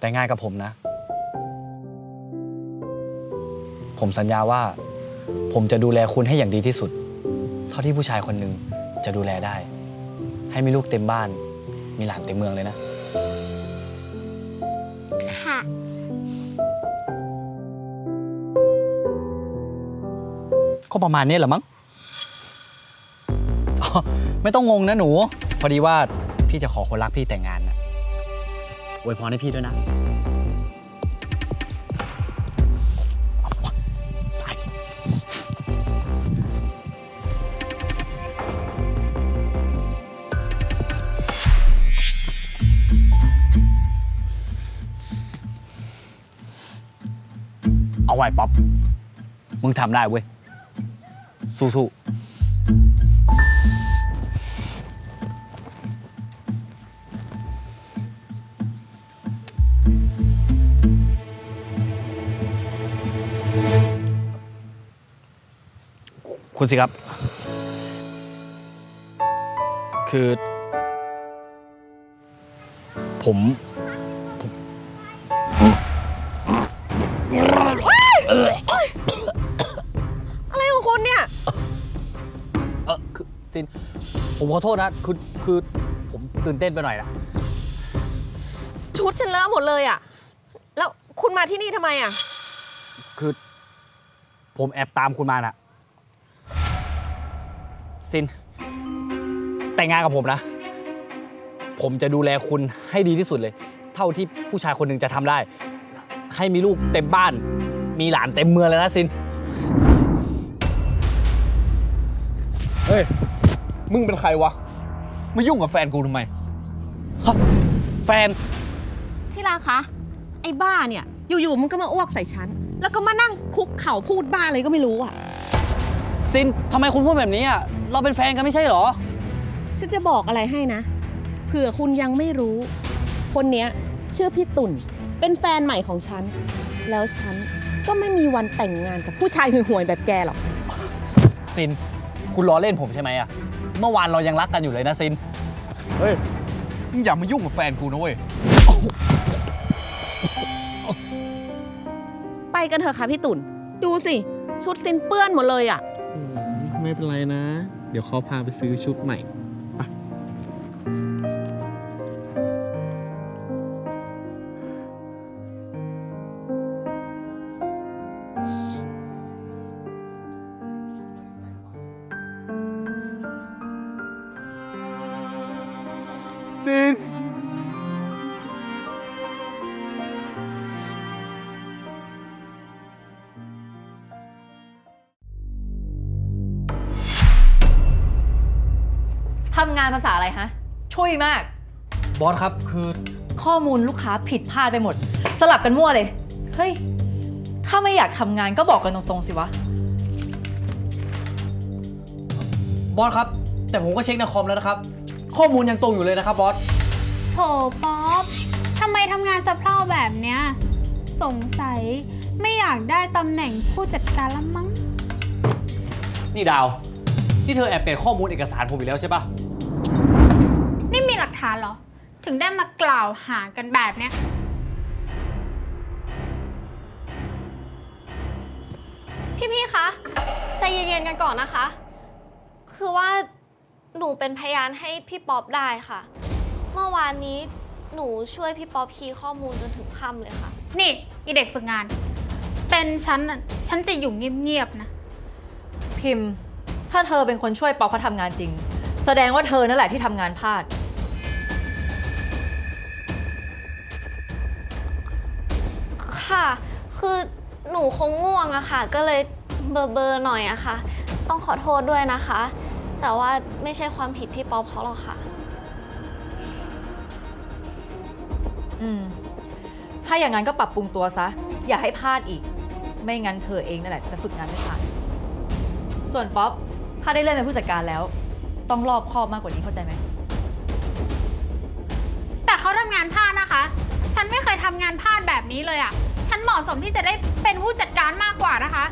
แต่งงานกับผมนะ ผมสัญญาว่า ผมจะดูแลคุณให้อย่างดีที่สุด เท่าที่ผู้ชายคนหนึ่งจะดูแลได้ ให้มีลูกเต็มบ้าน มีหลานเต็มเมืองเลยนะ ค่ะ ก็ประมาณนี้แหละมั้งอ๋อไม่ต้องงงนะหนู พอดีว่าพี่จะขอคนรักพี่แต่งงานนะอ วยพรให้พี่ด้วยนะเอาไปเอาไว้ป๊อป มึงทำได้เว้ย สู้ๆ คุณสิครับ คือ ผมอะไรของคุณเนี่ย เออคือซิน ผมขอโทษนะ คือ คือ ผมตื่นเต้นไปหน่อยนะ ชุดฉันเลอะหมดเลยอะแล้วคุณมาที่นี่ทำไมอะคือ ผมแอบตามคุณมาน่ะ ซิน แต่งงานกับผมนะ ผมจะดูแลคุณให้ดีที่สุดเลย เท่าที่ผู้ชายคนหนึ่งจะทำได้ ให้มีลูกเต็มบ้าน มีหลานเต็มเมืองเลยนะซิน เฮ้ย มึงเป็นใครวะ มายุ่งกับแฟนกูทำไม แฟน ที่รักคะ ไอ้บ้าเนี่ย อยู่ๆมันก็มาอ้วกใส่ฉัน แล้วก็มานั่งคุกเข่าพูดบ้าอะไรก็ไม่รู้อะ ซินทำไมคุณพูดแบบนี้อะ เราเป็นแฟนกันไม่ใช่เหรอ ฉันจะบอกอะไรให้นะ เผื่อคุณยังไม่รู้ คนเนี้ยชื่อพี่ตุ่น เป็นแฟนใหม่ของฉัน แล้วฉันก็ไม่มีวันแต่งงานกับผู้ชายห่วยๆแบบแกหรอก ซิน คุณล้อเล่นผมใช่ไหมอะ เมื่อวานเรายังรักกันอยู่เลยนะซิน เฮ้ย มึงอย่ามายุ่งกับแฟนกูนะเว้ย ไปกันเถอะค่ะพี่ตุ่น ดูสิ ชุดซินเปื้อนหมดเลยอะ ไม่เป็นไรนะ เดี๋ยวเขาพาไปซื้อชุดใหม่ซิน ทำงานภาษาอะไรฮะ ช่วยมาก บอสครับคือ ข้อมูลลูกค้าผิดพลาดไปหมด สลับกันมั่วเลย เฮ้ย ถ้าไม่อยากทำงานก็บอกกันตรงๆสิวะ บอสครับ แต่ผมก็เช็คในคอมแล้วนะครับ ข้อมูลยังตรงอยู่เลยนะครับบอส โถป๊อปทำไมทำงานสะเพร่าแบบเนี้ย สงสัยไม่อยากได้ตำแหน่งผู้จัดการละมั้ง นี่ดาว ที่เธอแอบเปลี่ยนข้อมูลเอกสารผมอีกแล้วใช่ปะ นี่มีหลักฐานเหรอ ถึงได้มากล่าวหากันแบบเนี้ย พี่ๆ คะ ใจเย็นๆ กันก่อนนะคะ คือว่าหนูเป็นพยานให้พี่ป๊อปได้ค่ะ เมื่อวานนี้หนูช่วยพี่ป๊อปคีย์ข้อมูลจนถึงค่ำเลยค่ะ นี่อีเด็กฝึกงาน เป็นฉันน่ะฉันจะอยู่เงียบๆนะ พิมพ์ ถ้าเธอเป็นคนช่วยป๊อปเขาทำงานจริง แสดงว่าเธอนั่นแหละที่ทำงานพลาด ค่ะ คือหนูคงง่วงอะค่ะ ก็เลยเบอร์เบอร์ๆหน่อยอะค่ะ ต้องขอโทษด้วยนะคะ แต่ว่าไม่ใช่ความผิดพี่ป๊อปเขาหรอกค่ะ อืม ถ้าอย่างนั้นก็ปรับปรุงตัวซะ อย่าให้พลาดอีก ไม่งั้นเธอเองนั่นแหละจะฝึกงานไม่ผ่าน ส่วนป๊อปถ้าได้เลื่อนเป็นผู้จัดการแล้ว ต้องรอบคอบมากกว่านี้เข้าใจไหม แต่เขาทำงานพลาดนะคะ ฉันไม่เคยทำงานพลาดแบบนี้เลยอะฉันเหมาะสมที่จะได้เป็นผู้จัดการมากกว่านะคะ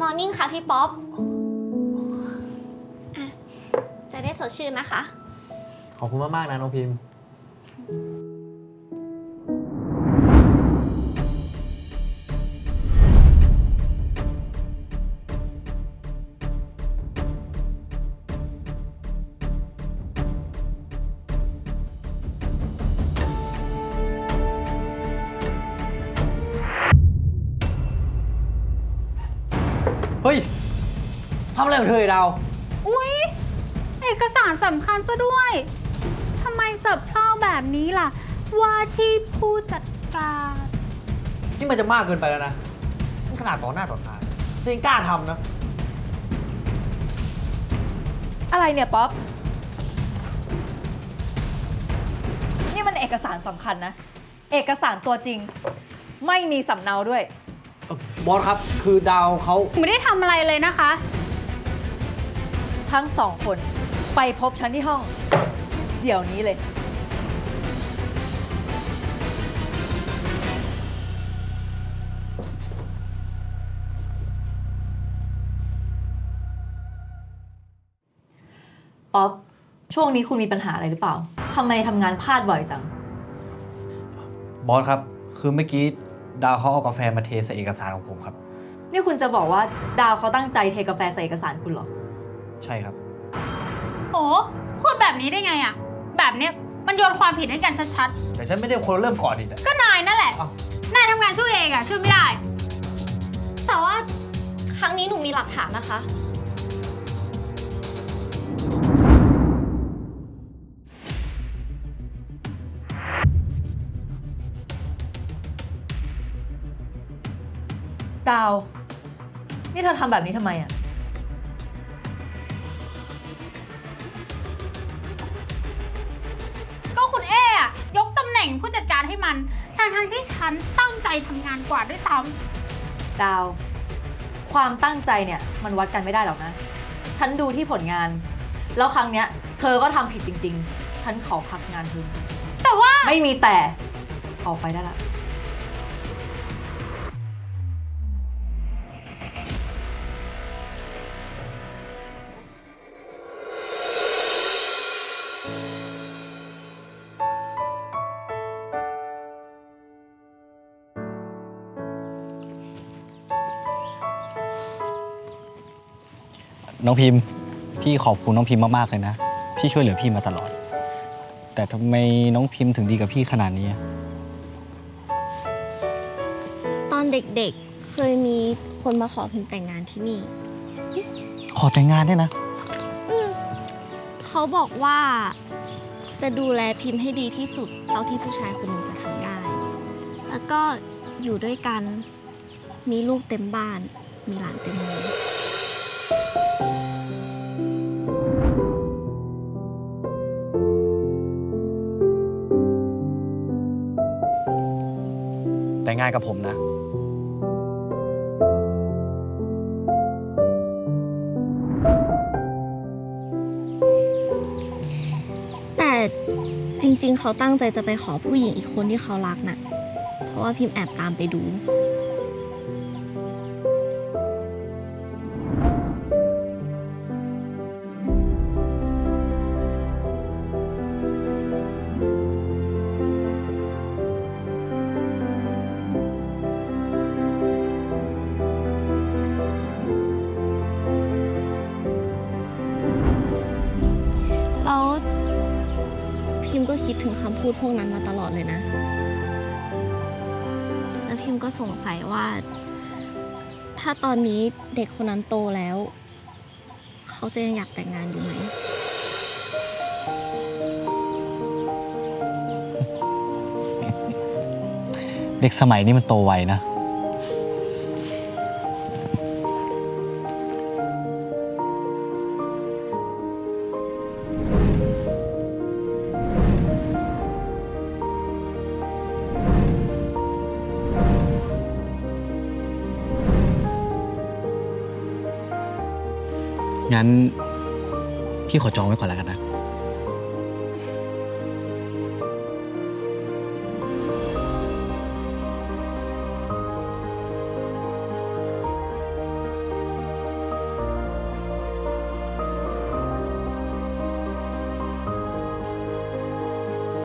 มอร์นิ่งค่ะพี่ป๊อป สดชื่นนะคะ ขอบคุณมาก ๆ นะน้องพิมพ์ เฮ้ยทำอะไรของเธอไอ้ดาว อกสารสำคัญซะด้วยทำไมสับเพร่าแบบนี้ล่ะ ว่าที่ผู้จัดการนี่มันจะมากเกินไปแล้วนะนี่ขนาดต่อหน้าต่อตาเธอยังกล้าทำนะ อะไรเนี่ยป๊อป นี่มันเอกสารสำคัญนะ เอกสารตัวจริง ไม่มีสำเนาด้วย บอสครับ คือดาวเขา ไม่ได้ทำอะไรเลยนะคะ ทั้งสองคน ไปพบฉันที่ห้อง เดี๋ยวนี้เลย ป๊อปช่วงนี้คุณมีปัญหาอะไรหรือเปล่าทำไมทำงานพลาดบ่อยจัง บอสครับ คือเมื่อกี้ดาวเขาเอากาแฟมาเทใส่เอกสารของผมครับ นี่คุณจะบอกว่าดาวเขาตั้งใจเทกาแฟใส่เอกสารคุณเหรอ ใช่ครับ โอ้พูดแบบนี้ได้ไงอะแบบเนี้ยมันโยนความผิดให้กันชัดแต่ฉันไม่ได้คนเริ่มก่อนอีกแต่ ๆ ก็นายนั่นแหละ อ้าว นายทำงานช่วยเองอะช่วยไม่ได้ แต่ว่าครั้งนี้หนูมีหลักฐานนะคะ ดาว นี่เธอทำแบบนี้ทำไมอะ มันทางทางๆที่ฉันตั้งใจทำงานกว่าด้วยซ้ดาว ความตั้งใจเนี่ยมันวัดกันไม่ได้หรอกนะ ฉันดูที่ผลงาน แล้วครั้งเนี้ยเธอก็ทำผิดจริง ๆ ฉันขอพักงานเธอำแต่ว่า ไม่มีแต่ ออกไปได้ละ น้องพิมพ์พี่ขอบคุณน้องพิมพ์มากๆเลยนะ ที่ช่วยเหลือพี่มาตลอด แต่ทำไมน้องพิมพ์ถึงดีกับพี่ขนาดนี้อะตอนเด็กๆ เคยมีคนมาขอพิมพ์แต่งงานที่นี่ ขอแต่งงานด้วยนะ อืมเขาบอกว่าจะดูแลพิมพ์ให้ดีที่สุดเท่าที่ผู้ชายคนหนึ่งจะทำได้ แล้วก็อยู่ด้วยกัน มีลูกเต็มบ้าน มีหลานเต็มเมือง งานกับผมนะ แต่จริงๆ เขาตั้งใจจะไปขอผู้หญิงอีกคนที่เขารักน่ะ เพราะว่าพิมพ์แอบตามไปดู คิดถึงคำพูดพวกนั้นมาตลอดเลยนะ แล้วพิมก็สงสัยว่า ถ้าตอนนี้เด็กคนนั้นโตแล้ว เขาจะยังอยากแต่งงานอยู่ไหม เด็กสมัยนี้มันโตไวนะ งั้น พี่ขอจองไว้ก่อนแล้วกันนะ